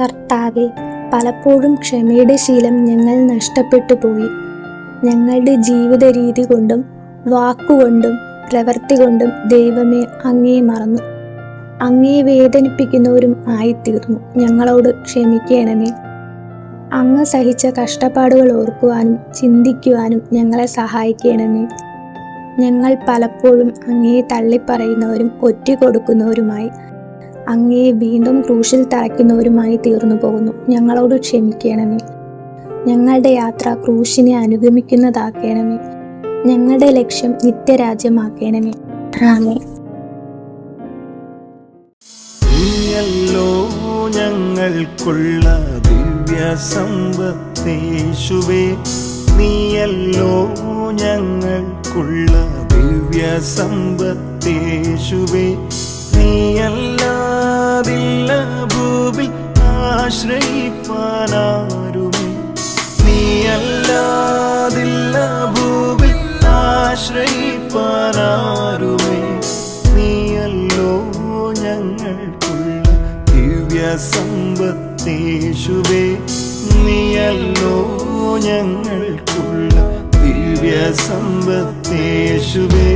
കർത്താവെ പലപ്പോഴും ക്ഷമയുടെ ശീലം ഞങ്ങൾ നഷ്ടപ്പെട്ടു പോയി. ഞങ്ങളുടെ ജീവിത രീതി കൊണ്ടും വാക്കുകൊണ്ടും പ്രവൃത്തി കൊണ്ടും ദൈവമേ അങ്ങേ മറന്നു. അങ്ങേ വേദനിപ്പിക്കുന്നവരും ആയിത്തീർന്നു. ഞങ്ങളോട് ക്ഷമിക്കണമേ. അങ്ങ് സഹിച്ച കഷ്ടപ്പാടുകൾ ഓർക്കുവാനും ചിന്തിക്കുവാനും ഞങ്ങളെ സഹായിക്കണമേ. ഞങ്ങൾ പലപ്പോഴും അങ്ങേ തള്ളിപ്പറയുന്നവരും ഒറ്റിക്കൊടുക്കുന്നവരുമായി അങ്ങയെ വീണ്ടും ക്രൂശിൽ തറയ്ക്കുന്നവരുമായി തീർന്നു പോകുന്നു. ഞങ്ങളോട് ക്ഷമിക്കണമേ. ഞങ്ങളുടെ യാത്ര ക്രൂശിനെ അനുഗമിക്കുന്നതാക്കണമേ. ഞങ്ങളുടെ ലക്ഷ്യം നിത്യരാജ്യമാക്കണമേ. ആമേ ഞങ്ങൾക്കുള്ള ദിവ്യ സമ്പത്തേശുവേ നീയല്ലോ ഞങ്ങൾക്കുള്ള ദിവ്യ സമ്പത്തേശുവേ ആശ്രയിപ്പാനാരുമേ? നീയല്ലാതില്ല ഭൂവിൽ ആശ്രയിപ്പാനാരുമേ? നീയല്ലോ ഞങ്ങൾക്കുള്ള ദിവ്യ സമ്പത്തേശുവേ നീയല്ലോ ഞങ്ങൾക്കുള്ള ദിവ്യ സമ്പത്തേശുവേ